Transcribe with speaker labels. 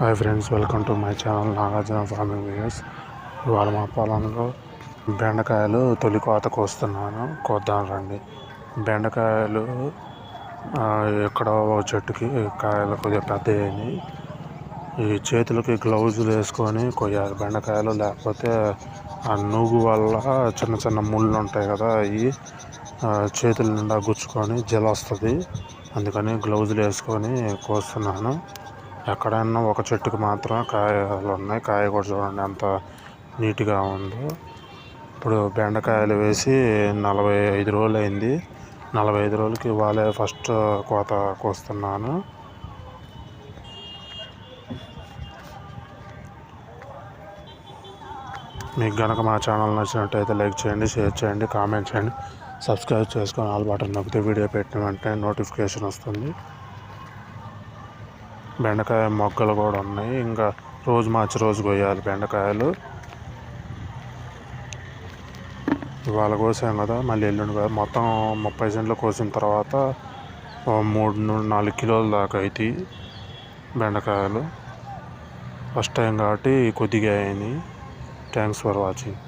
Speaker 1: Hi friends welcome to my channel Nagarjuna farming videos ఇవాళ మా పొలంలో బెండకాయలు తొలి కోత కోస్తున్నాను కోద్దాం రండి. బెండకాయలు ఎక్కడో ఒక చెట్టుకి కాయలు కొద్దిగా పెద్ద ఈ చేతులకి గ్లౌజులు వేసుకొని కొయ్యాలి. బెండకాయలు లేకపోతే ఆ నూగు వల్ల చిన్న చిన్న ముళ్ళు ఉంటాయి కదా అవి చేతుల నిండా గుచ్చుకొని జల వస్తుంది అందుకని గ్లౌజులు వేసుకొని కోస్తున్నాను. ఎక్కడైనా ఒక చెట్టుకి మాత్రం కాయలు ఉన్నాయి. కాయ కూడా చూడండి ఎంత నీట్గా ఉందో. ఇప్పుడు బెండకాయలు వేసి నలభై ఐదు రోజులు అయింది నలభై ఐదు రోజులకి వాళ్ళే ఫస్ట్ కోత కోస్తున్నాను. మీకు గనక మా ఛానల్ నచ్చినట్టయితే లైక్ చేయండి షేర్ చేయండి కామెంట్ చేయండి. సబ్స్క్రైబ్ చేసుకొని ఆల్ బటన్ నొక్కితే వీడియో పెట్టిన వెంటనే నోటిఫికేషన్ వస్తుంది. బెండకాయ మొగ్గలు కూడా ఉన్నాయి. ఇంకా రోజు మార్చి రోజు కొయ్యాలి బెండకాయలు. ఇవాళ కోసాం కదా మళ్ళీ ఎల్లుండి కదా మొత్తం ముప్పై సెంట్లు కోసిన తర్వాత మూడు నుండి నాలుగు కిలోల దాకా అవుతాయి బెండకాయలు. ఫస్ట్ టైం కాబట్టి కొద్దిగా అయినాయి. Thanks for watching.